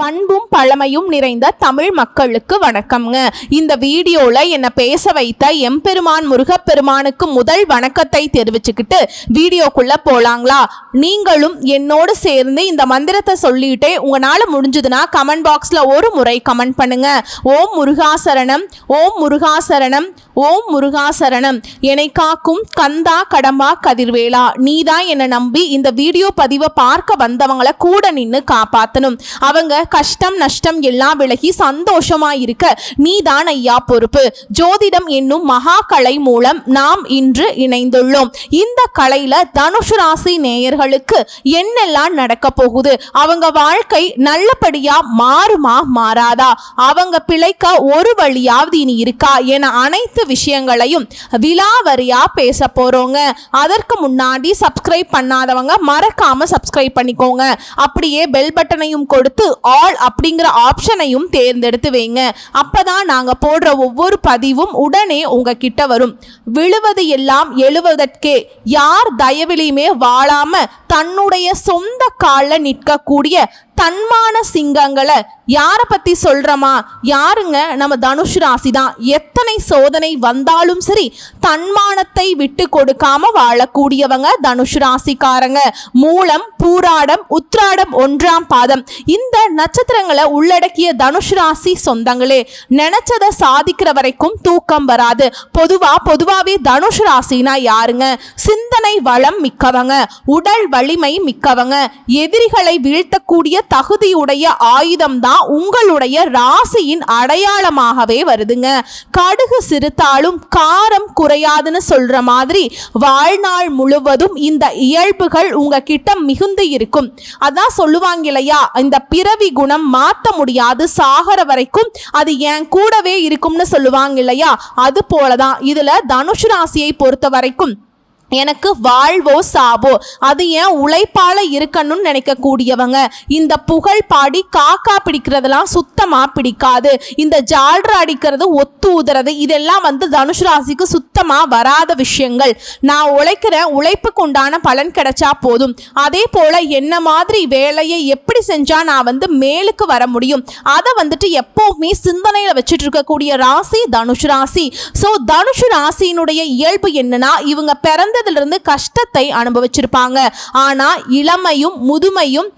பண்பும் பழமையும் நிறைந்த தமிழ் மக்களுக்கு வணக்கம்ங்க. இந்த வீடியோவில் என்னை பேச வைத்த எம்பெருமான் முருகப்பெருமானுக்கு முதல் வணக்கத்தை தெரிவிச்சுக்கிட்டு வீடியோக்குள்ளே போகலாங்களா நீங்களும் என்னோடு சேர்ந்து இந்த மந்திரத்தை சொல்லிட்டே உங்களால் முடிஞ்சதுன்னா கமெண்ட் பாக்ஸில் ஒரு முறை கமெண்ட் பண்ணுங்க. ஓம் முருகாசரணம் ஓம் முருகாசரணம் ஓம் முருகாசரணம். என்னை காக்கும் கந்தா கடம்பா கதிர்வேலா நீதான் என்னை நம்பி இந்த வீடியோ பதிவை பார்க்க வந்தவங்கள கூட நின்று காப்பாத்தணும். அவங்க கஷ்டம் நஷ்டம் எல்லாம் விலகி சந்தோஷமா இருக்க நீதான் ஐயா பொறுப்பு. ஜோதிடம் என்னும் மகா கலை மூலம் நாம் இன்று இணைந்துள்ளோம். இந்த கலையில தனுஷ் ராசி நேயர்களுக்கு என்னெல்லாம் நடக்க போகுது? அவங்க வாழ்க்கை நல்லபடியா மாறுமா மாறாதா? அவங்க பிழைக்க ஒரு வழியாவது இனி இருக்கா? என அனைத்து விஷயங்களையும் விலாவரியா பேச போறோங்க. அதற்கு முன்னாடி சப்ஸ்கிரைப் பண்ணாதவங்க மறக்காம சப்ஸ்கிரைப் பண்ணிக்கோங்க. அப்படியே பெல் பட்டனையும் கொடுத்து ஆல் அப்படிங்கிற ஆப்ஷனையும் தேர்ந்தெடுத்து வைங்க. அப்பதான் நாங்க போடுற ஒவ்வொரு பதிவும் உடனே உங்ககிட்ட வரும். விழுவது எல்லாம் எழுவதற்கே. யார் தயவிலையுமே வாழாம தன்னுடைய சொந்த காலில் நிற்கக்கூடிய தன்மான சிங்கங்களை யாரை பத்தி சொல்கிறோமா யாருங்க? நம்ம தனுஷ் ராசி தான் எத்தனை சோதனை வந்தாலும் சரி தன்மானத்தை விட்டு கொடுக்காம வாழக்கூடியவங்க தனுஷ் ராசிக்காரங்க. மூலம் பூராடம் உத்ராடம் ஒன்றாம் பாதம். இந்த நட்சத்திரங்களை உள்ளடக்கிய தனுஷ் ராசி சொந்தங்களே நினைச்சதை சாதிக்கிற வரைக்கும் தூக்கம் வராது. பொதுவா பொதுவாவே தனுஷ் ராசினா யாருங்க? சிந்தனை வளம் மிக்கவங்க உடல் வலிமை மிக்கவங்க எதிரிகளை வீழ்த்தக்கூடிய தகுதியுடைய ஆயுதம் தான் உங்களுடைய ராசியின் அடையாளமாகவே வருதுங்க. கடுகு சிறுத்தாலும் காரம் குறையாதுன்னு சொல்ற மாதிரி வாழ்நாள் முழுவதும் இந்த இயல்புகள் உங்ககிட்ட மிகுந்து இருக்கும். அதான் சொல்லுவாங்க இல்லையா? இந்த பிறவி குணம் மாற்ற முடியாது. சாகர வரைக்கும் அது என் கூடவே இருக்கும்னு சொல்லுவாங்க இல்லையா? அது போலதான். இதுல தனுஷ் ராசியை பொறுத்த வரைக்கும் எனக்கு வாழ்வோ சாவோ. அது ஏன் உழைப்பால இருக்கணும்னு நினைக்கக்கூடியவங்க. இந்த புகழ் பாடி காக்கா பிடிக்கிறதெல்லாம் சுத்தமா பிடிக்காது. இந்த ஜால்ரா அடிக்கிறது ஒத்து ஊதுறது இதெல்லாம் வந்து தனுஷ் ராசிக்கு சுத்தமா வராத விஷயங்கள். நான் உழைக்கிற உழைப்புக்கு உண்டான பலன் கிடைச்சா போதும். அதே போல என்ன மாதிரி வேலையை எப்படி செஞ்சா நான் வந்து மேலுக்கு வர முடியும்? அதை வந்துட்டு எப்பவுமே சிந்தனையில வச்சுட்டு இருக்கக்கூடிய ராசி தனுஷ் ராசி. ஸோ தனுஷ் ராசியினுடைய இயல்பு என்னன்னா இவங்க பிறந்த பிறந்ததிலிருந்து கஷ்டத்தை அனுபவிச்சிருப்பாங்க. ஆனா இளமையும் முதுமையும்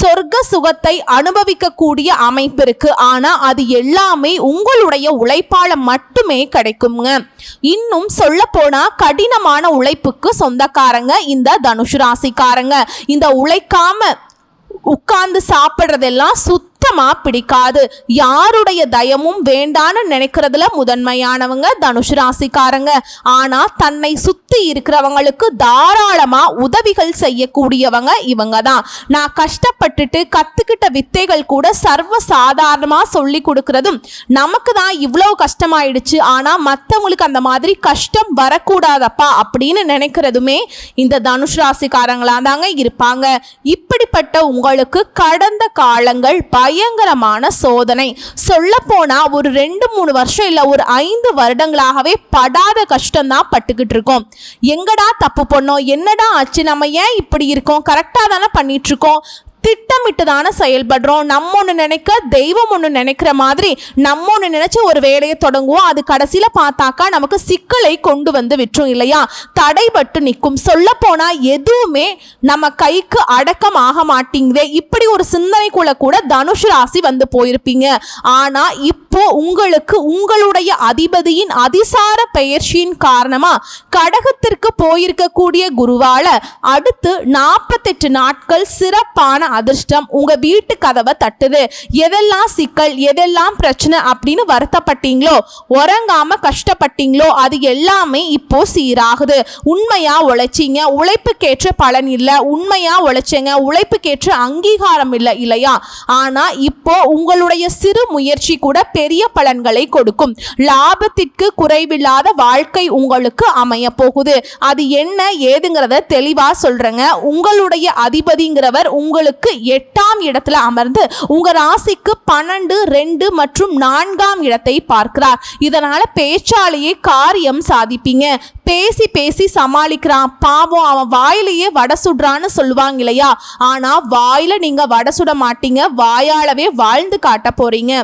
சொர்க்க சுகத்தை அனுபவிக்கக்கூடிய அமைப்பு இருக்கு. ஆனா அது எல்லாமே உங்களுடைய உழைப்பால மட்டுமே கிடைக்குங்க. இன்னும் சொல்ல போனா கடினமான உழைப்புக்கு சொந்தக்காரங்க இந்த தனுஷ் ராசிக்காரங்க. இந்த உழைக்காம உட்கார்ந்து சாப்பிட்றதெல்லாம் சுத்தமா பிடிக்காது. யாருடைய தயமும் வேண்டான்னு நினைக்கிறதுல முதன்மையானவங்க தனுஷ் ராசிக்காரங்க. ஆனா தன்னை சுத்தி இருக்கிறவங்களுக்கு தாராளமா உதவிகள் செய்யக்கூடியவங்க இவங்க தான் நான் கஷ்டப்பட்டுட்டு கத்துக்கிட்ட வித்தைகள் கூட சர்வ சாதாரணமா சொல்லி கொடுக்கறதும் நமக்கு தான் இவ்வளவு கஷ்டமாயிடுச்சு. ஆனா மற்றவங்களுக்கு அந்த மாதிரி கஷ்டம் வரக்கூடாதப்பா அப்படின்னு நினைக்கிறதுமே இந்த தனுஷ் ராசிக்காரங்களா தாங்க இருப்பாங்க. இப்படிப்பட்ட உங்களுக்கு கடந்த காலங்கள் பய பயங்கரமான சோதனை. சொல்லப்போனால் ஒரு ரெண்டு மூணு வருஷம் இல்லை ஒரு ஐந்து வருடங்களாகவே படாத கஷ்டம் தான் பட்டுக்கிட்டு இருக்கோம். எங்கடா தப்பு பண்ணோம்? என்னடா ஆச்சு? நம்ம ஏன் இப்படி இருக்கோம்? கரெக்டாக தானே பண்ணிட்டு இருக்கோம்? திட்டமிட்டு தானே செயல்படுறோம். நம்ம ஒன்று நினைக்க தெய்வம் ஒன்று நினைக்கிற மாதிரி நம்ம ஒன்று நினைச்சு ஒரு வேலையை தொடங்குவோம். அது கடைசியில் பார்த்தாக்கா நமக்கு சிக்கலை கொண்டு வந்து விட்டுரும் இல்லையா? தடைபட்டு நிற்கும். சொல்ல போனால் எதுவுமே நம்ம கைக்கு அடக்கம் ஆக மாட்டேங்குதே. இப்படி ஒரு சிந்தனைக்குள்ள கூட தனுஷ் ராசி வந்து போயிருப்பீங்க. ஆனால் இப்போ உங்களுக்கு உங்களுடைய அதிபதியின் அதிசார பெயர்ச்சியின் காரணமாக கடகத்திற்கு போயிருக்கக்கூடிய குருவால அடுத்து நாற்பத்தெட்டு நாட்கள் சிறப்பான அதிர்ஷ்டம் உங்க வீட்டு கதவை தட்டுது. எதெல்லாம் சிக்கல் எதெல்லாம் பிரச்சனை அப்படின்னு வருத்தப்பட்டீங்களோ உறங்காம கஷ்டப்பட்டீங்களோ அது எல்லாமே இப்போ சீராகுது. உண்மையா உழைச்சிங்க உழைப்புக்கேற்ற பலன் இல்லை உண்மையா உழைச்சிங்க உழைப்புக்கேற்ற அங்கீகாரம் இல்லை இல்லையா? ஆனா இப்போ உங்களுடைய சிறு முயற்சி கூட பெரிய பலன்களை கொடுக்கும். லாபத்திற்கு குறைவில்லாத வாழ்க்கை உங்களுக்கு அமைய போகுது. அது என்ன ஏதுங்கிறத தெளிவா சொல்றேங்க. உங்களுடைய அதிபதிங்கிறவர் உங்களுக்கு எட்டாம் இடத்துல அமர்ந்து உங்க ராசிக்கு பன்னெண்டு ரெண்டு மற்றும் நான்காம் இடத்தை பார்க்கிறார். இதனால பேச்சாலேயே காரியம் சாதிப்பீங்க. பேசி பேசி சமாளிக்கிறான். பாவம் அவன் வாயிலேயே வடை சுடுறான்னு சொல்லுவாங்க இல்லையா? ஆனா வாயில நீங்க வடை சுட மாட்டீங்க. வாயாலவே வாழ்ந்து காட்ட போறீங்க.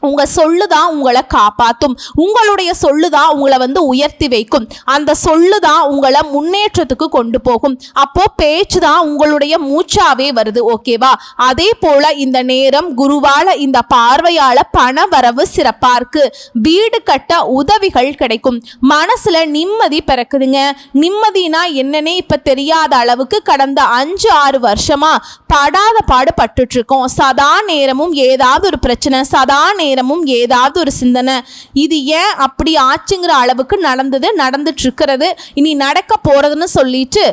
உங்கள் சொல்லு தான் உங்களை காப்பாற்றும் உங்களுடைய சொல்லு தான் உங்களை வந்து உயர்த்தி வைக்கும். அந்த சொல்லு தான் உங்களை முன்னேற்றத்துக்கு கொண்டு போகும். அப்போ பேச்சு தான் உங்களுடைய மூச்சாவே வருது ஓகேவா அதே போல இந்த நேரம் குருவால இந்த பார்வையால பண வரவு சிறப்பாக இருக்கு வீடு கட்ட உதவிகள் கிடைக்கும். மனசுல நிம்மதி பிறக்குதுங்க. நிம்மதினா என்னன்னே இப்போ தெரியாத அளவுக்கு கடந்த அஞ்சு ஆறு வருஷமா படாத பாடு பட்டுட்ருக்கோம் சதா நேரமும் ஏதாவது ஒரு பிரச்சனை சதா நேரம் நேரமும் ஏதாவது ஒரு சிந்தனை. இது ஏன் அப்படி ஆச்சுங்கிற அளவுக்கு நடந்தது நடந்துட்டு இருக்கிறது இனி நடக்க போறதுன்னு சொல்லிட்டு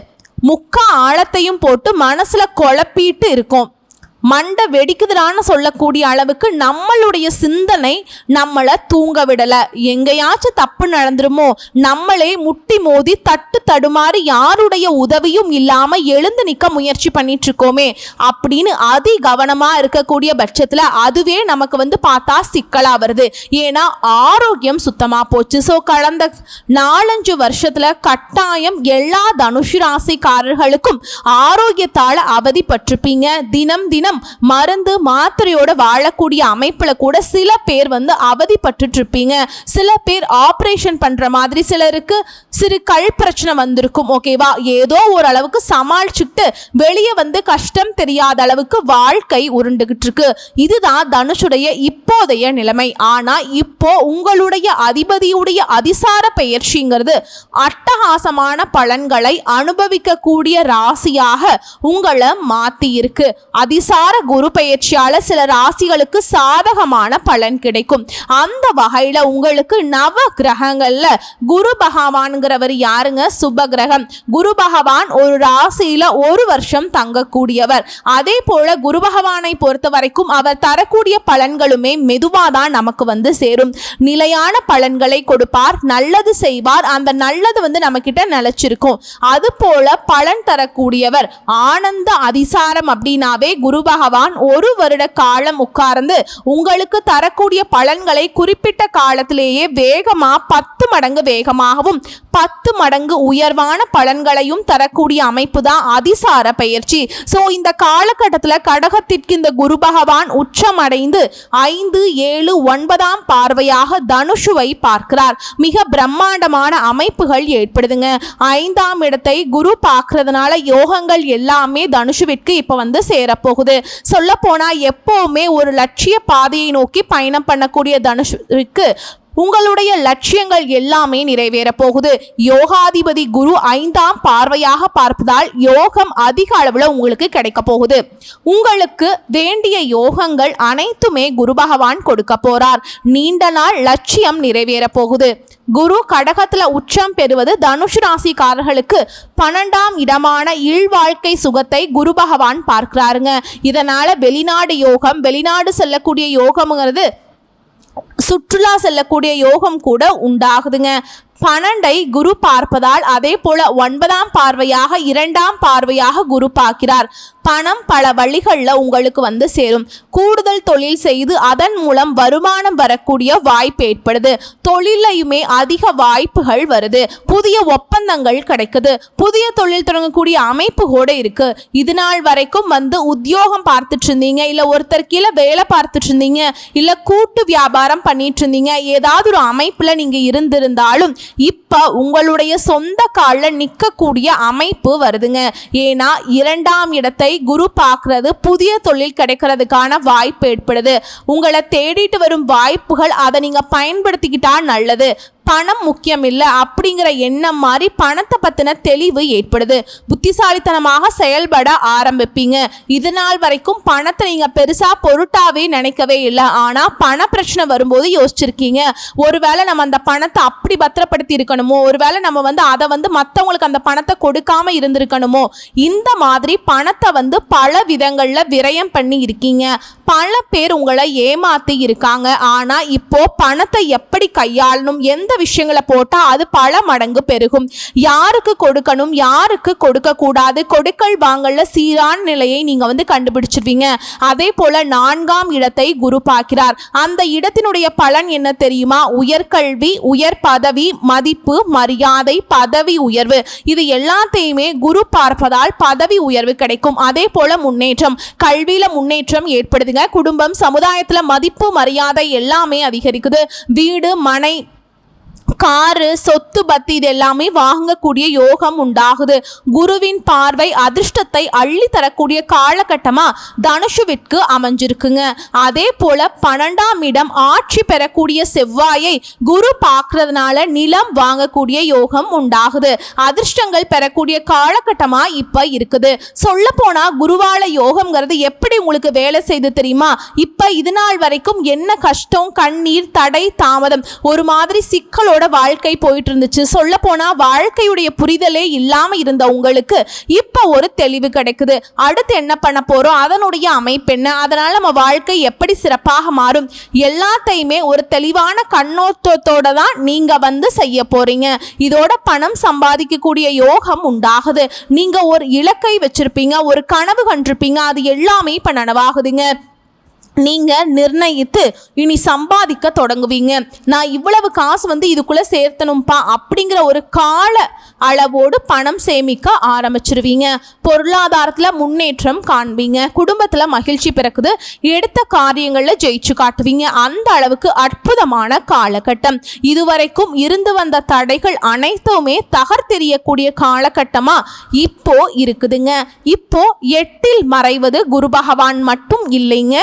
முக்கா ஆழத்தையும் போட்டு மனசுல குழப்பிட்டு இருக்கோம். மண்டை வெடிக்குதுடான்னு சொல்லக்கூடிய அளவுக்கு நம்மளுடைய சிந்தனை நம்மளை தூங்க விடலை. எங்கேயாச்சும் தப்பு நடந்துருமோ நம்மளே முட்டி மோதி தட்டு தடுமாறி யாருடைய உதவியும் இல்லாமல் எழுந்து நிற்க முயற்சி பண்ணிட்டு இருக்கோமே அப்படின்னு அதி கவனமாக இருக்கக்கூடிய பட்சத்தில் அதுவே நமக்கு வந்து பார்த்தா சிக்கலாக வருது. ஏன்னா ஆரோக்கியம் சுத்தமாக போச்சு. ஸோ கடந்த நாலஞ்சு வருஷத்தில் கட்டாயம் எல்லா தனுஷு ராசிக்காரர்களுக்கும் ஆரோக்கியத்தால் அவதிப்பட்டிருப்பீங்க. தினம் தினம் மருந்து மாத்திரையோட வாழக்கூடிய அமைப்புல கூட சில பேர் வந்து அவதிப்பட்டு இருப்பீங்க சில பேர் ஆப்ரேஷன் பண்ற மாதிரி சிலருக்கு சிறு கல் பிரச்சனை வந்திருக்கும் ஓகேவா ஏதோ ஓரளவுக்கு சமாளிச்சுட்டு வெளியே வந்து கஷ்டம் தெரியாத அளவுக்கு வாழ்க்கை உருண்டுகிட்டு இருக்கு இதுதான் தனுஷுடைய இப்போதைய நிலைமை. ஆனால் இப்போ உங்களுடைய அதிபதியுடைய அதிசார பெயர்ச்சிங்கிறது அட்டகாசமான பலன்களை அனுபவிக்கக்கூடிய ராசியாக உங்களை மாத்தி இருக்கு அதிசார குரு பெயர்ச்சியால சில ராசிகளுக்கு சாதகமான பலன் கிடைக்கும். அந்த வகையில உங்களுக்கு நவ கிரகங்கள்ல குரு பகவான்கிறவர் யாருங்க? சுப கிரகம். குரு பகவான் ஒரு ராசியில ஒரு வருஷம் தங்கக்கூடியவர். அதே போல குரு பகவானை பொறுத்த வரைக்கும் அவர் தரக்கூடிய பலன்களுமே மெதுவாக தான் நமக்கு வந்து சேரும். நிலையான பலன்களை கொடுப்பார் நல்லது செய்வார். அந்த நல்லது வந்து நம்ம கிட்ட நிலைச்சிருக்கும். அது போல பலன் தரக்கூடியவர். ஆனந்த அதிசாரம் அப்படின்னாவே குரு பகவான் ஒரு வருட காலம் உட்கார்ந்து உங்களுக்கு தரக்கூடிய பலன்களை குறிப்பிட்ட காலத்திலேயே வேகமா பத்து மடங்கு வேகமாகவும் பத்து மடங்கு உயர்வான பலன்களையும் தரக்கூடிய அமைப்பு தான் அதிசார பயிற்சி. ஸோ இந்த காலகட்டத்தில் கடகத்திற்கு இந்த குரு பகவான் உச்சமடைந்து ஐந்து ஏழு ஒன்பதாம் பார்வையாக தனுஷுவை பார்க்கிறார். மிக பிரம்மாண்டமான அமைப்புகள் ஏற்படுதுங்க. ஐந்தாம் இடத்தை குரு பார்க்கறதுனால யோகங்கள் எல்லாமே தனுஷுவிற்கு இப்போ வந்து சேரப்போகுது. சொல்ல போனா எப்பவுமே ஒரு லட்சிய பாதையை நோக்கி பயணம் பண்ணக்கூடிய தனுஷுக்கு உங்களுடைய லட்சியங்கள் எல்லாமே நிறைவேற போகுது. யோகாதிபதி குரு ஐந்தாம் பார்வையாக பார்ப்பதால் யோகம் அதிக அளவில் உங்களுக்கு கிடைக்க போகுது. உங்களுக்கு வேண்டிய யோகங்கள் அனைத்துமே குரு பகவான் கொடுக்க போறார். நீண்ட நாள் லட்சியம் நிறைவேற போகுது. குரு கடகத்துல உச்சம் பெறுவது தனுஷ் ராசிக்காரர்களுக்கு பன்னெண்டாம் இடமான இல்வாழ்க்கை சுகத்தை குரு பகவான் பார்க்கிறாருங்க. இதனால வெளிநாடு யோகம் வெளிநாடு செல்லக்கூடிய யோகம்ங்கிறது சுற்றுலா செல்லக்கூடிய யோகம் கூட உண்டாகுதுங்க. பன்னெண்டை குரு பார்ப்பதால் அதே போல ஒன்பதாம் பார்வையாக இரண்டாம் பார்வையாக குரு பார்க்கிறார். பணம் பல வழிகளில் உங்களுக்கு வந்து சேரும். கூடுதல் தொழில் செய்து அதன் மூலம் வருமானம் வரக்கூடிய வாய்ப்பு ஏற்படுது. தொழிலையுமே அதிக வாய்ப்புகள் வருது. புதிய ஒப்பந்தங்கள் கிடைக்குது. புதிய தொழில் தொடங்கக்கூடிய அமைப்பு கூட இருக்கு. இது நாள் வரைக்கும் வந்து உத்தியோகம் பார்த்துட்டு இருந்தீங்க. இல்லை ஒருத்தர் கீழே வேலை பார்த்துட்டு இருந்தீங்க. இல்லை கூட்டு வியாபாரம் பண்ணிட்டு இருந்தீங்க. ஏதாவது ஒரு அமைப்பில் நீங்கள் இருந்திருந்தாலும் இப்போ உங்களுடைய சொந்த காலில் நிற்கக்கூடிய அமைப்பு வருதுங்க. ஏன்னா இரண்டாம் இடத்தை குரு பார்க்கறது புதிய தொழில் கிடைக்கிறதுக்கான வாய்ப்பு ஏற்படுது. உங்களை தேடிட்டு வரும் வாய்ப்புகள் அதை நீங்கள் பயன்படுத்திக்கிட்டா நல்லது. பணம் முக்கியம் இல்லை அப்படிங்கிற எண்ணம் மாதிரி பணத்தை பற்றின தெளிவு ஏற்படுது. புத்திசாலித்தனமாக செயல்பட ஆரம்பிப்பீங்க. இது நாள் வரைக்கும் பணத்தை நீங்கள் பெருசாக பொருட்டாவே நினைக்கவே இல்லை. ஆனால் பண பிரச்சனை வரும்போது யோசிச்சிருக்கீங்க. ஒருவேளை நம்ம அந்த பணத்தை அப்படி பத்திரப்படுத்தி இருக்கணுமோ? ஒருவேளை நம்ம வந்து அதை வந்து மற்றவங்களுக்கு அந்த பணத்தை கொடுக்காம இருந்திருக்கணுமோ? இந்த மாதிரி பணத்தை வந்து பல விதங்களில் விரயம் பண்ணி இருக்கீங்க. பல பேர் உங்களை ஏமாத்தி இருக்காங்க. ஆனால் இப்போ பணத்தை எப்படி கையாளணும்? எந்த விஷயங்களை போட்டால் அது பல மடங்கு பெருகும். யாருக்கு கொடுக்கணும் யாருக்கு கொடுக்க கூடாது கொடுக்கல் வாங்கல சீரான நிலையை நீங்க வந்து கண்டுபிடிச்சிருவீங்க. அதே போல நான்காம் இடத்தை குரு பார்க்கிறார். அந்த இடத்தினுடைய பலன் என்ன தெரியுமா? உயர்கல்வி உயர் பதவி மதிப்பு மரியாதை பதவி உயர்வு. இது எல்லாத்தையுமே குரு பார்ப்பதால் பதவி உயர்வு கிடைக்கும். அதே போல முன்னேற்றம். கல்வியில முன்னேற்றம் ஏற்படுதுங்க. குடும்பம் சமுதாயத்துல மதிப்பு மரியாதை எல்லாமே அதிகரிக்குது. வீடு மனை காரு சொத்து பத்து இது எல்லாமே வாங்கக்கூடிய யோகம் உண்டாகுது. குருவின் பார்வை அதிர்ஷ்டத்தை அள்ளி தரக்கூடிய காலகட்டமா தனுஷுவிற்கு அமைஞ்சிருக்குங்க. அதே போல பன்னெண்டாம் இடம் ஆட்சி பெறக்கூடிய செவ்வாயை குரு பார்க்கறதுனால நிலம் வாங்கக்கூடிய யோகம் உண்டாகுது. அதிர்ஷ்டங்கள் பெறக்கூடிய காலகட்டமா இப்ப இருக்குது. சொல்ல போனா குருவால யோகம்ங்கிறது எப்படி உங்களுக்கு வேலை செய்து தெரியுமா? இப்ப இது நாள் வரைக்கும் என்ன கஷ்டம் கண்ணீர் தடை தாமதம் ஒரு மாதிரி சிக்கலோட வாழ்க்கை போயிட்டு இருந்துச்சு சொல்ல போனா வாழ்க்கையுடைய புரிதலே இல்லாம இருந்த உங்களுக்கு இப்ப ஒரு தெளிவு கிடைக்குது. அடுத்து என்ன பண்ண போறோம்? அதனுடைய அமைப்பு என்ன? அதனால நம்ம வாழ்க்கை எப்படி சிறப்பாக மாறும்? எல்லாத்தையுமே ஒரு தெளிவான கண்ணோட்டத்தோட தான் நீங்க வந்து செய்ய போறீங்க. இதோட பணம் சம்பாதிக்கக்கூடிய யோகம் உண்டாகுது. நீங்க ஒரு இலக்கை வச்சிருப்பீங்க ஒரு கனவு கண்டிருப்பீங்க. அது எல்லாமே இப்ப நனவாகுதுங்க. நீங்கள் நிர்ணயித்து இனி சம்பாதிக்க தொடங்குவீங்க. நான் இவ்வளவு காசு வந்து இதுக்குள்ளே சேர்த்தணும்ப்பா அப்படிங்கிற ஒரு கால அளவோடு பணம் சேமிக்க ஆரம்பிச்சிருவீங்க. பொருளாதாரத்தில் முன்னேற்றம் காண்பீங்க. குடும்பத்தில் மகிழ்ச்சி பிறக்குது. எடுத்த காரியங்களில் ஜெயிச்சு காட்டுவீங்க. அந்த அளவுக்கு அற்புதமான காலகட்டம். இதுவரைக்கும் இருந்து வந்த தடைகள் அனைத்துமே தகர்த்தெறியக்கூடிய காலகட்டமாக இப்போ இருக்குதுங்க. இப்போ எட்டில் மறைவது குரு பகவான் மட்டும் இல்லைங்க.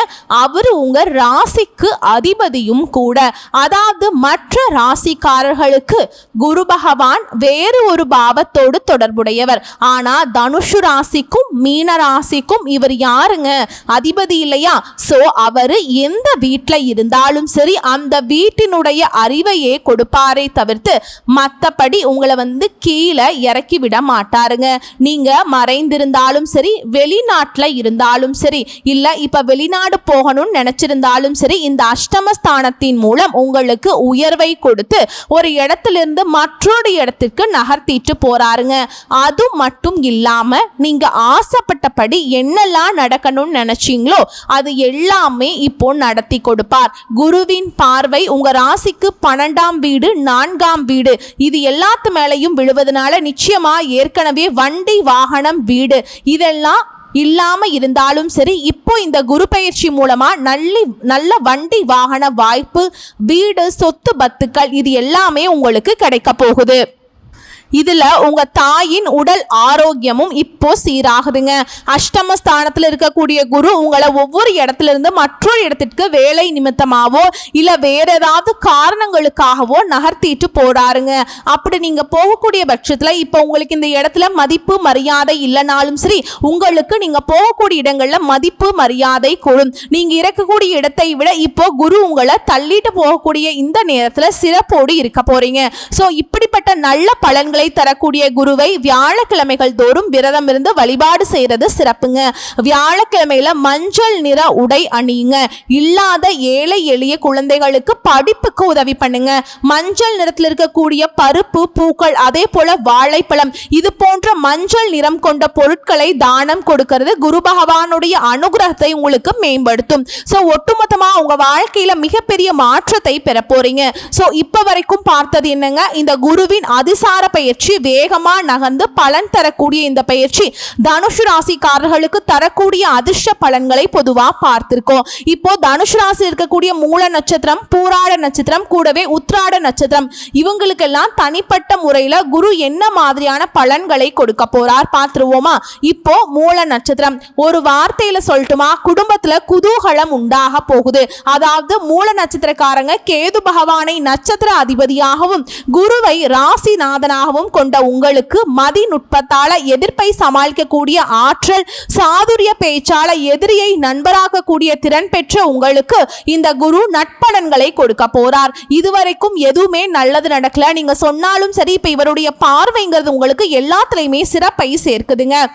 அவர் உங்க ராசிக்கு அதிபதியும் கூட. அதாவது மற்ற ராசிக்காரர்களுக்கு குரு பகவான் வேறு ஒரு பாவத்தோடு தொடர்புடையவர். ஆனா தனுஷு ராசிக்கும் மீன ராசிக்கும் இவர் யாருங்க? அதிபதி இல்லையா? சோ அவரு எந்த வீட்டில் இருந்தாலும் சரி அந்த வீட்டினுடைய அறிவையே கொடுப்பாரே தவிர்த்து மற்றபடி உங்களை வந்து கீழே இறக்கி விட மாட்டாருங்க. நீங்க மறைந்திருந்தாலும் சரி வெளிநாட்டுல இருந்தாலும் சரி இல்ல இப்ப வெளிநாடு ஆகணும்னு நினைச்சிருந்தாலும் சரி இந்த அஷ்டமஸ்தானத்தின் மூலம் உங்களுக்கு உயர்வை கொடுத்து ஒரு இடத்திலிருந்து மற்றொரு இடத்திற்கு நகர்த்திட்டு போறாருங்க. அது மட்டும் இல்லாம நீங்க ஆசைப்பட்டபடி என்னெல்லாம் நடக்கணும்னு நினைச்சீங்களோ அது எல்லாமே இப்போ நடத்தி கொடுப்பார். குருவின் பார்வை உங்க ராசிக்கு பன்னெண்டாம் வீடு நான்காம் வீடு இது எல்லாத்து மேலையும் விழுவதனால நிச்சயமா ஏற்கனவே வண்டி வாகனம் வீடு இதெல்லாம் இல்லாமல் இருந்தாலும் சரி இப்போ இந்த குரு பயிற்சி மூலமாக நல்ல நல்ல வண்டி வாகன வாய்ப்பு வீடு சொத்து பத்துக்கள் இது எல்லாமே உங்களுக்கு கிடைக்க போகுது. இதுல உங்க தாயின் உடல் ஆரோக்கியமும் இப்போ சீராகுதுங்க. அஷ்டம ஸ்தானத்தில் இருக்கக்கூடிய குரு உங்களை ஒவ்வொரு இடத்துல இருந்து மற்றொரு இடத்திற்கு வேலை நிமித்தமாகவோ இல்ல வேற ஏதாவது காரணங்களுக்காகவோ நகர்த்திட்டு போறாருங்க. அப்படி நீங்க போகக்கூடிய பட்சத்துல இப்போ உங்களுக்கு இந்த இடத்துல மதிப்பு மரியாதை இல்லைனாலும் சரி உங்களுக்கு நீங்க போகக்கூடிய இடங்கள்ல மதிப்பு மரியாதை கூடும். நீங்க இருக்கக்கூடிய இடத்தை விட இப்போ குரு உங்களை தள்ளிட்டு போகக்கூடிய இந்த நேரத்துல சிறப்போடு இருக்க போறீங்க. சோ இப்படிப்பட்ட நல்ல பலன்களை தரக்கூடிய குருவை வியாழக்கிழமைகள் தோறும் விரதம் இருந்து வழிபாடு செய்யறது சிறப்புங்க. வியாழக்கிழமையில மஞ்சள் நிற உடை அணியுங்க. இல்லாத ஏழை எளிய குழந்தைகளுக்கு படிப்புக்கு உதவி பண்ணுங்க. மஞ்சள் நிறத்தில் இருக்கக்கூடிய பருப்பு பூக்கள் அதே போல வாழைப்பழம் இது போன்ற மஞ்சள் நிறம் கொண்ட பொருட்களை தானம் கொடுக்கிறது குரு பகவானுடைய அனுகிரகத்தை உங்களுக்கு மேம்படுத்தும். ஸோ ஒட்டுமொத்தமா உங்க வாழ்க்கையில மிகப்பெரிய மாற்றத்தை பெற போறீங்க ஸோ இப்போ வரைக்கும் பார்த்தது என்னங்க? இந்த குருவின் அதிசார பெயர் பயிற்சி வேகமா நகர்ந்து பலன் தரக்கூடிய இந்த பயிற்சி தனுஷ் ராசிக்காரர்களுக்கு தரக்கூடிய அதிர்ஷ்ட பலன்களை பொதுவா பார்த்திருக்கோம். இப்போ தனுஷ் ராசி இருக்கக்கூடிய மூல நட்சத்திரம் பூராட நட்சத்திரம் கூடவே உத்ராட நட்சத்திரம் இவங்களுக்கெல்லாம் தனிப்பட்ட முறையில குரு என்ன மாதிரியான பலன்களை கொடுக்க போறார் பார்த்துருவோமா? இப்போ மூல நட்சத்திரம் ஒரு வார்த்தையில சொல்லட்டுமா? குடும்பத்துல குதூகலம் உண்டாக போகுது. அதாவது மூல நட்சத்திரக்காரங்க கேது பகவானை நட்சத்திர அதிபதியாகவும் குருவை ராசிநாதனாகவும் கொண்ட உங்களுக்கு மதிநுட்பத்தால எதிர்ப்பை சமாளிக்கக்கூடிய ஆற்றல் சாதுரிய பேச்சால எதிரியை நண்பராக்கக்கூடிய திறன் பெற்ற உங்களுக்கு இந்த குரு நட்பலன்களை கொடுக்க போறார். இதுவரைக்கும் எதுவுமே நல்லது நடக்கல. நீங்க சொன்னாலும் சரி இப்ப இவருடைய பார்வைங்கிறது உங்களுக்கு எல்லாத்துலயுமே சிறப்பை சேர்க்குதுங்க.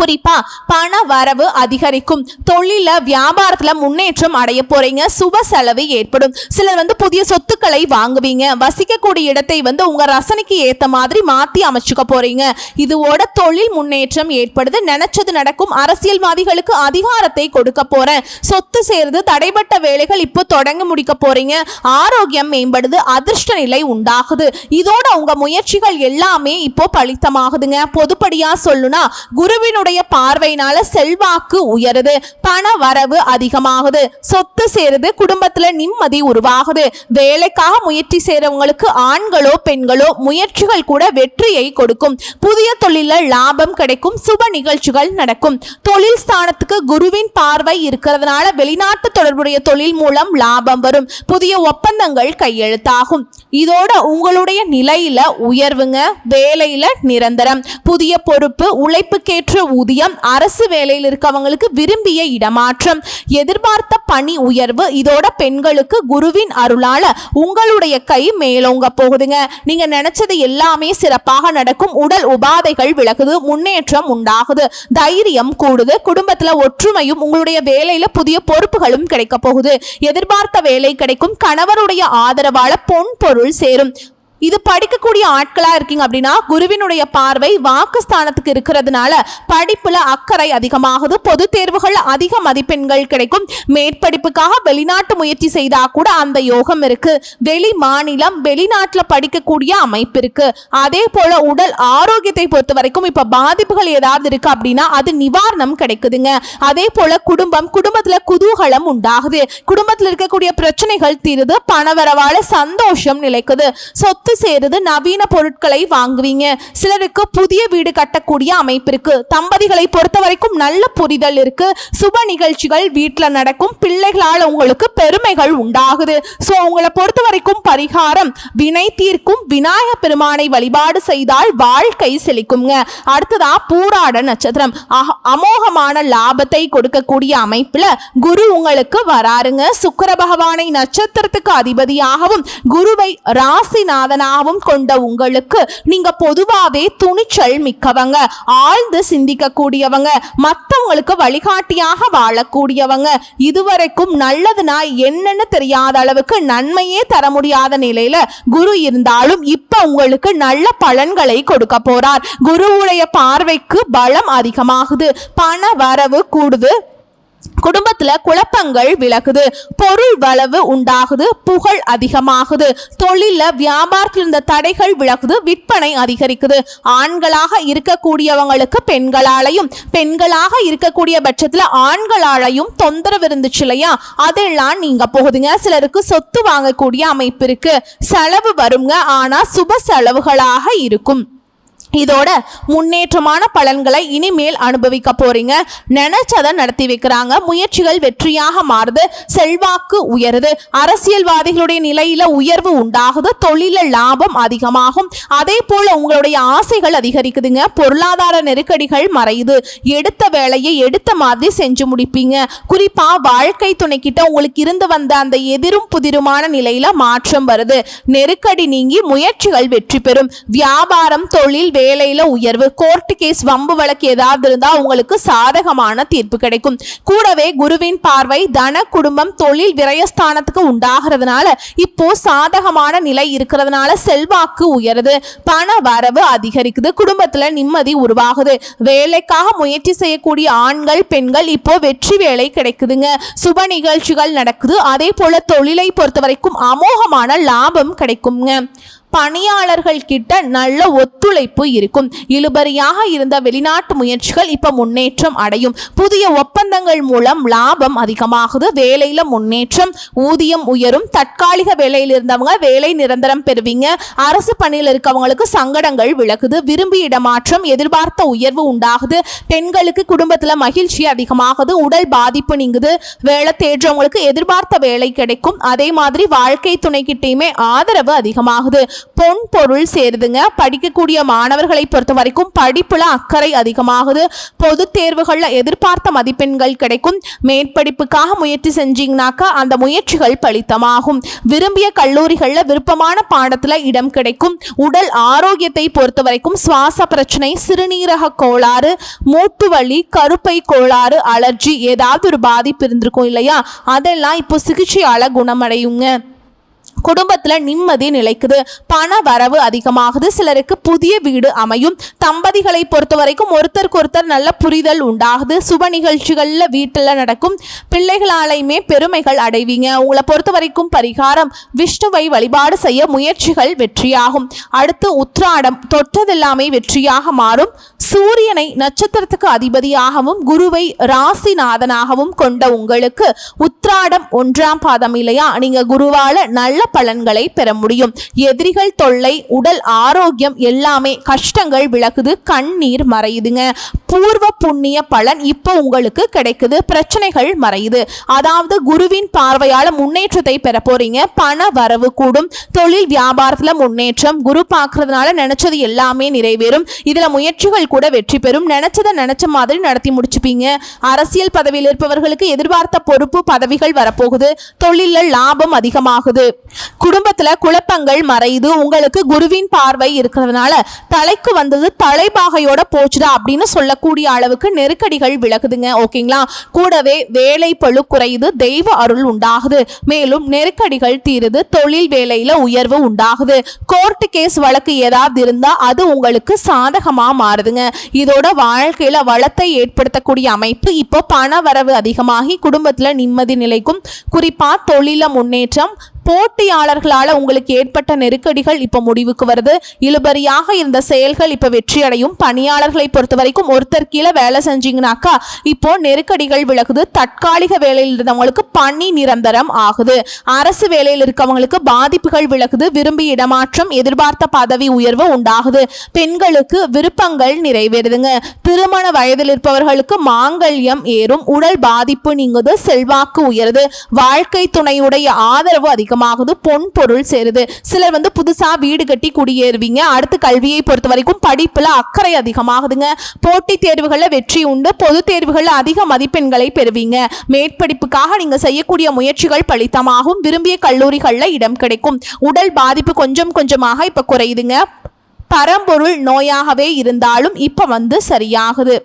குறிப்பா பண வரவு அதிகரிக்கும். தொழில வியாபாரத்துல முன்னேற்றம் அடைய போறீங்க. சுப செலவு ஏற்படும். சிலர் வந்து புதிய சொத்துக்களை வாங்குவீங்க. வசிக்கக்கூடிய இடத்தை வந்து உங்க ரசனைக்கு ஏத்த மாதிரி மாத்தி அமைச்சுக்க போறீங்க. இதுவோட தொழில் முன்னேற்றம் ஏற்படுது. நினைச்சது நடக்கும். அரசியல்வாதிகளுக்கு அதிகாரத்தை கொடுக்க போறேன். சொத்து சேர்ந்து தடைப்பட்ட வேலைகள் இப்போ தொடங்க முடிக்க போறீங்க. ஆரோக்கியம் மேம்படுது. அதிர்ஷ்ட நிலை உண்டாகுது. இதோட உங்க முயற்சிகள் எல்லாமே இப்போ பலித்தமாகுதுங்க. பொதுப்படியா சொல்லுனா குருவினுடைய பார்வையினால செல்வாக்கு உயருது பண வரவு அதிகமாகுது சொத்து சேருது குடும்பத்துல நிம்மதி உருவாகுது. வேலைக்காக முயற்சி செய்றவங்களுக்கு ஆண்களோ பெண்களோ முயற்சிகள் கூட வெற்றியை கொடுக்கும். புதிய தொழில லாபம் கிடைக்கும் சுப நிகழ்ச்சிகள் நடக்கும். தொழில் ஸ்தானத்துக்கு குருவின் பார்வை இருக்கிறதுனால வெளிநாட்டு தொடர்புடைய தொழில் மூலம் லாபம் வரும். புதிய ஒப்பந்தங்கள் கையெழுத்தாகும். இதோட உங்களுடைய நிலையில உயர்வுங்க வேலையில நிரந்தரம். புதிய பொறுப்பு உழைப்புக்கேற்ற ஊதியம் அரசு வேலையில் இருக்கவங்களுக்கு விரும்பிய இடமாற்றம் எதிர்பார்த்த பணி உயர்வு இதோட பெண்களுக்கு குருவின் அருளால உங்களுடைய கை மேலோங்க போகுதுங்க. நீங்க நினைச்சது எல்லாமே சிறப்பாக நடக்கும். உடல் உபாதைகள் விலகுது முன்னேற்றம் உண்டாகுது தைரியம் கூடுது குடும்பத்துல ஒற்றுமையும் உங்களுடைய வேலையில புதிய பொறுப்புகளும் கிடைக்க போகுது. எதிர்பார்த்த வேலை கிடைக்கும் கணவருடைய ஆதரவால பொன் பொருள் சேரும். இது படிக்கக்கூடிய ஆட்களா இருக்கீங்க அப்படின்னா குருவினுடைய பார்வை வாக்குஸ்தானத்துக்கு இருக்கிறதுனால படிப்புல அக்கறை அதிகமாகுது பொது தேர்வுகள் அதிக மதிப்பெண்கள் கிடைக்கும். மேற்படிப்புக்காக வெளிநாட்டு முயற்சி செய்தா கூட அந்த யோகம் இருக்கு. வெளி மாநிலம் வெளிநாட்டுல படிக்கக்கூடிய அமைப்பு இருக்கு. அதே போல உடல் ஆரோக்கியத்தை பொறுத்த வரைக்கும் இப்ப பாதிப்புகள் ஏதாவது இருக்கு அப்படின்னா அது நிவாரணம் கிடைக்குதுங்க. அதே போல குடும்பம் குடும்பத்துல குதூகலம் உண்டாகுது. குடும்பத்தில் இருக்கக்கூடிய பிரச்சனைகள் தீருது பணவரவால சந்தோஷம் நிலைக்குது. சொத்து சேர்ந்து நவீன பொருட்களை வாங்குவீங்க. சிலருக்கு புதிய வீடு கட்டக்கூடிய அமைப்பு இருக்கு. தம்பதிகளை பொறுத்த வரைக்கும் நல்ல புரிதல் இருக்கு. சுப நிகழ்ச்சிகள் வீட்டில் நடக்கும். பிள்ளைகளால் உங்களுக்கு பெருமைகள் உண்டாகுது. ஸோ உங்களை பொறுத்த வரைக்கும் பரிகாரம் வினை தீர்க்கும் விநாயக பெருமானை வழிபாடு செய்தால் வாழ்க்கை செழிக்குங்க. அடுத்ததா பூராட நட்சத்திரம். அமோகமான லாபத்தை கொடுக்கக்கூடிய அமைப்புல குரு உங்களுக்கு வராருங்க. சுக்கர பகவானை நட்சத்திரத்துக்கு அதிபதியாகவும் குருவை ராசிநாதனாகவும் கொண்ட உங்களுக்கு நீங்க பொதுவாவே துணிச்சல் மிக்கவங்க ஆழ்ந்து சிந்திக்க கூடியவங்க மற்றவங்களுக்கு வழிகாட்டியாக வாழக்கூடியவங்க. இதுவரைக்கும் நல்லதுனா என்னன்னு தெரியாத அளவுக்கு நன்மையே தர முடியாத நிலையில குரு இருந்தாலும் இப்ப உங்களுக்கு நல்ல பலன்களை கொடுக்க போறார். குருவுடைய பார்வைக்கு பலம் அதிகமாகுது. பண வரவு கூடுது. குடும்பத்துல குழப்பங்கள் விலகுது. பொருள் வளவு உண்டாகுது புகழ் அதிகமாகுது. தொழில வியாபாரத்தில் இருந்த தடைகள் விலகுது விற்பனை அதிகரிக்குது. ஆண்களாக இருக்கக்கூடியவங்களுக்கு பெண்களாலையும் பெண்களாக இருக்கக்கூடிய பட்சத்துல ஆண்களாலையும் தொந்தரவு இருந்துச்சு இல்லையா? அதெல்லாம் நீங்க போகுதுங்க. சிலருக்கு சொத்து வாங்கக்கூடிய அமைப்பு இருக்கு. செலவு வருங்க. ஆனா சுப செலவுகளாக இருக்கும். இதோட முன்னேற்றமான பலன்களை இனிமேல் அனுபவிக்க போறீங்க. நினைச்சதை நடத்தி வைக்கிறாங்க. முயற்சிகள் வெற்றியாக மாறுது. செல்வாக்கு உயருது. அரசியல்வாதிகளுடைய நிலையில உயர்வு உண்டாகுது. தொழில லாபம் அதிகமாகும். அதே போல உங்களுடைய ஆசைகள் அதிகரிக்குதுங்க. பொருளாதார நெருக்கடிகள் மறையுது. எடுத்த வேலையை எடுத்த மாதிரி செஞ்சு முடிப்பீங்க. குறிப்பா வாழ்க்கை துணைக்கிட்ட உங்களுக்கு இருந்து வந்த அந்த எதிரும் புதிருமான நிலையில மாற்றம் வருது. நெருக்கடி நீங்கி முயற்சிகள் வெற்றி பெறும். வியாபாரம் தொழில் வேலையில உயர்வு கோர்ட்டு கேஸ் வம்பு வழக்கு ஏதாவது இருந்தா உங்களுக்கு சாதகமான தீர்ப்பு கிடைக்கும். கூடவே குருவின் பார்வை தன குடும்பம் தொழில் விரயஸ்தானத்துக்கு உண்டாகிறதுனால இப்போ சாதகமான நிலை இருக்கிறதுனால செல்வாக்கு உயருது. பண வரவு அதிகரிக்குது. குடும்பத்துல நிம்மதி உருவாகுது. வேலைக்காக முயற்சி செய்யக்கூடிய ஆண்கள் பெண்கள் இப்போ வெற்றி வேலை கிடைக்குதுங்க. சுப நிகழ்ச்சிகள் நடக்குது. அதே போல தொழிலை பொறுத்த வரைக்கும் அமோகமான லாபம் கிடைக்குங்க. பணியாளர்கள் கிட்ட நல்ல ஒத்துழைப்பு இருக்கும். இழுபறியாக இருந்த வெளிநாட்டு முயற்சிகள் இப்போ முன்னேற்றம் அடையும். புதிய ஒப்பந்தங்கள் மூலம் லாபம் அதிகமாகுது. வேலையில் முன்னேற்றம் ஊதியம் உயரும். தற்காலிக வேலையில் இருந்தவங்க வேலை நிரந்தரம் பெறுவீங்க. அரசு பணியில் இருக்கவங்களுக்கு சங்கடங்கள் விலகுது. விரும்பி இடமாற்றம் எதிர்பார்த்த உயர்வு உண்டாகுது. பெண்களுக்கு குடும்பத்தில் மகிழ்ச்சி அதிகமாகுது. உடல் பாதிப்பு நீங்குது. வேலை தேடுறவங்களுக்கு எதிர்பார்த்த வேலை கிடைக்கும். அதே மாதிரி வாழ்க்கை துணைக்கிட்டையுமே ஆதரவு அதிகமாகுது. பொன் பொருள் சேருதுங்க. படிக்கக்கூடிய மாணவர்களை பொறுத்த வரைக்கும் படிப்புல அக்கறை அதிகமாகுது. பொது தேர்வுகள்ல எதிர்பார்த்த மதிப்பெண்கள் கிடைக்கும். மேற்படிப்புக்காக முயற்சி செஞ்சீங்கனாக்கா அந்த முயற்சிகள் பலித்தமாகும். விரும்பிய கல்லூரிகள்ல விருப்பமான பாடத்துல இடம் கிடைக்கும். உடல் ஆரோக்கியத்தை பொறுத்த வரைக்கும் சுவாச பிரச்சனை சிறுநீரக கோளாறு மூட்டு வலி கருப்பை கோளாறு அலர்ஜி ஏதாவது ஒரு பாதிப்பு இருந்திருக்கும் இல்லையா? அதெல்லாம் இப்போ சிகிச்சையால் குணமடையுங்க. குடும்பத்தில் நிம்மதி நிலைக்குது. பண வரவு அதிகமாகுது. சிலருக்கு புதிய வீடு அமையும். தம்பதிகளை பொறுத்த வரைக்கும் ஒருத்தருக்கு ஒருத்தர் நல்ல புரிதல் உண்டாகுது. சுப நிகழ்ச்சிகளில் வீட்டில் நடக்கும் பிள்ளைகளாலையுமே பெருமைகள் அடைவீங்க. உங்களை பொறுத்த வரைக்கும் பரிகாரம் விஷ்ணுவை வழிபாடு செய்ய முயற்சிகள் வெற்றியாகும். அடுத்து உத்ராடம் தொட்டதெல்லாமே வெற்றியாக மாறும். சூரியனை நட்சத்திரத்துக்கு அதிபதியாகவும் குருவை ராசிநாதனாகவும் கொண்ட உங்களுக்கு உத்ராடம் ஒன்றாம் பாதம் இல்லையா? நீங்க குருவால நல்ல பலன்களை பெற முடியும். எதிரிகள் தொல்லை உடல் ஆரோக்கியம் எல்லாமே கஷ்டங்கள் விலகுது கண்ணீர் மறையுதுங்க. பூர்வ புண்ணிய பலன் இப்போ உங்களுக்கு கிடைக்குது பிரச்சனைகள் மறையுது. அதாவது குருவின் பார்வையால முன்னேற்றத்தை பெற போறீங்க பண வரவு கூடும் தொழில் வியாபாரத்துல முன்னேற்றம் குரு பார்க்கறதுனால நினைச்சது எல்லாமே நிறைவேறும். இதுல முயற்சிகள் கூட கூட வெற்றி பெறும். நினைச்சதை நினைச்ச மாதிரி நடத்தி முடிச்சுப்பீங்க. அரசியல் பதவியில் இருப்பவர்களுக்கு எதிர்பார்த்த பொறுப்பு பதவிகள் வரப்போகுது. தொழிலில் லாபம் அதிகமாகுது. குடும்பத்துல குழப்பங்கள் மறையுது. உங்களுக்கு குருவின் பார்வை இருக்கிறதுனால தலைக்கு வந்தது தலைபாகையோட போச்சுடா அப்படின்னு சொல்லக்கூடிய அளவுக்கு நெருக்கடிகள் விலகுதுங்க. ஓகேங்களா? கூடவே வேலை பழு குறையுது. தெய்வ அருள் உண்டாகுது. மேலும் நெருக்கடிகள் தீருது. தொழில் வேலையில உயர்வு உண்டாகுது. கோர்ட்டு கேஸ் வழக்கு ஏதாவது இருந்தா அது உங்களுக்கு சாதகமா மாறுதுங்க. இதோட வாழ்க்கையில வளத்தை ஏற்படுத்தக்கூடிய அமைப்பு இப்போ பண வரவு அதிகமாகி குடும்பத்துல நிம்மதி நிலைக்கும் குறிப்பா தொழில முன்னேற்றம் போட்டியாளர்களால் உங்களுக்கு ஏற்பட்ட நெருக்கடிகள் இப்போ முடிவுக்கு வருது. இழுபறியாக இருந்த செயல்கள் இப்போ வெற்றியடையும். பணியாளர்களை பொறுத்த வரைக்கும் ஒருத்தர் கீழே வேலை செஞ்சீங்கனாக்கா இப்போ நெருக்கடிகள் விலகுது. தற்காலிக வேலையில் இருந்தவங்களுக்கு பணி நிரந்தரம் ஆகுது. அரசு வேலையில் இருக்கவங்களுக்கு பாதிப்புகள் விலகுது. விரும்பி இடமாற்றம் எதிர்பார்த்த பதவி உயர்வு உண்டாகுது. பெண்களுக்கு விருப்பங்கள் நிறைவேறுதுங்க. திருமண வயதில் இருப்பவர்களுக்கு மாங்கல்யம் ஏறும். உடல் பாதிப்பு நீங்குது. செல்வாக்கு உயருது. வாழ்க்கை துணையுடைய ஆதரவு அதிகம் அதிகமாகுது பொன் பொருள் சேருது. சிலர் வந்து புதுசா வீடு கட்டி குடியேறுவீங்க. அடுத்து கல்வியை பொறுத்த வரைக்கும் படிப்புல அக்கறை அதிகமாகுதுங்க. போட்டித் தேர்வுகளில் வெற்றி உண்டு. பொது தேர்வுகளில் அதிக மதிப்பெண்களை பெறுவீங்க. மேற்படிப்புக்காக நீங்க செய்யக்கூடிய முயற்சிகள் பலித்தமாகும். விரும்பிய கல்லூரிகளில் இடம் கிடைக்கும். உடல் பாதிப்பு கொஞ்சம் கொஞ்சமாக இப்ப குறையுதுங்க. பரம்பொருள் நோயாகவே இருந்தாலும் இப்ப வந்து சரியாகுது.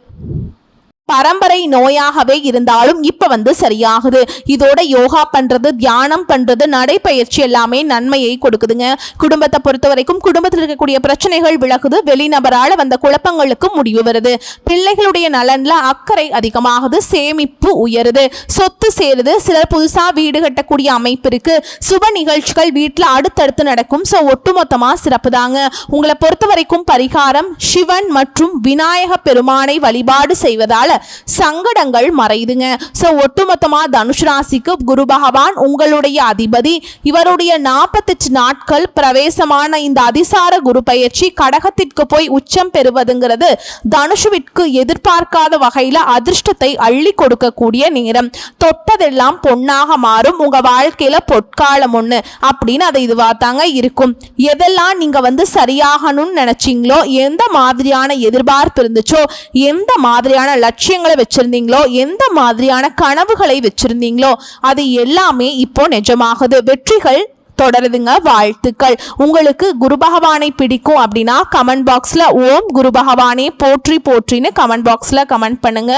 பரம்பரை நோயாகவே இருந்தாலும் இப்ப வந்து சரியாகுது. இதோட யோகா பண்றது தியானம் பண்றது நடைப்பயிற்சி எல்லாமே நன்மையை கொடுக்குதுங்க. குடும்பத்தை பொறுத்த வரைக்கும் குடும்பத்தில் இருக்கக்கூடிய பிரச்சனைகள் விலகுது. வெளிநபரால வந்த குழப்பங்களுக்கு முடிவு வருது. பிள்ளைகளுடைய நலன்ல அக்கறை அதிகமாகுது. சேமிப்பு உயருது. சொத்து சேருது. சிலர் புதுசா வீடு கட்டக்கூடிய அமைப்பு இருக்கு. சுப நிகழ்ச்சிகள் வீட்டில் அடுத்தடுத்து நடக்கும். ஸோ ஒட்டுமொத்தமா சிறப்பு தாங்க உங்களை பொறுத்த வரைக்கும் பரிகாரம் சிவன் மற்றும் விநாயக பெருமானை வழிபாடு செய்வதால் சங்கடங்கள் மறையுதுங்க. ஸோ ஒட்டுமொத்தமா தனுஷ் ராசிக்கு குரு பகவான் உங்களுடைய அதிபதி. இவருடைய நாற்பத்தெட்டு நாட்கள் பிரவேசமான இந்த அதிசார குரு பயிற்சி கடகத்திற்கு போய் உச்சம் பெறுவதுங்கிறது தனுஷுவிற்கு எதிர்பார்க்காத வகையில அதிர்ஷ்டத்தை அள்ளி கொடுக்கக்கூடிய நேரம். தொட்டதெல்லாம் பொன்னாக மாறும். உங்க வாழ்க்கையில பொற்காலம் ஒன்று அப்படின்னு அதை இதுவாத்தாங்க இருக்கும். எதெல்லாம் நீங்க வந்து சரியாகணும்னு நினைச்சீங்களோ எந்த மாதிரியான எதிர்பார்ப்பு இருந்துச்சோ எந்த மாதிரியான லட்சம் லட்சியங்களை வச்சிருந்தீங்களோ எந்த மாதிரியான கனவுகளை வச்சிருந்தீங்களோ அது எல்லாமே இப்போ நிஜமாகுது. வெற்றிகள் தொடருதுங்க வாழ்த்துக்கள். உங்களுக்கு குரு பகவானை பிடிக்கும் அப்படின்னா கமெண்ட் பாக்ஸில் ஓம் குரு பகவானே போற்றி போற்றின்னு கமெண்ட் பாக்ஸில் கமெண்ட் பண்ணுங்க.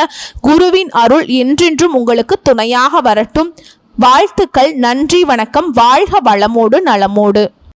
குருவின் அருள் என்றென்றும் உங்களுக்கு துணையாக வரட்டும். வாழ்த்துக்கள் நன்றி வணக்கம். வாழ்க வளமோடு நலமோடு.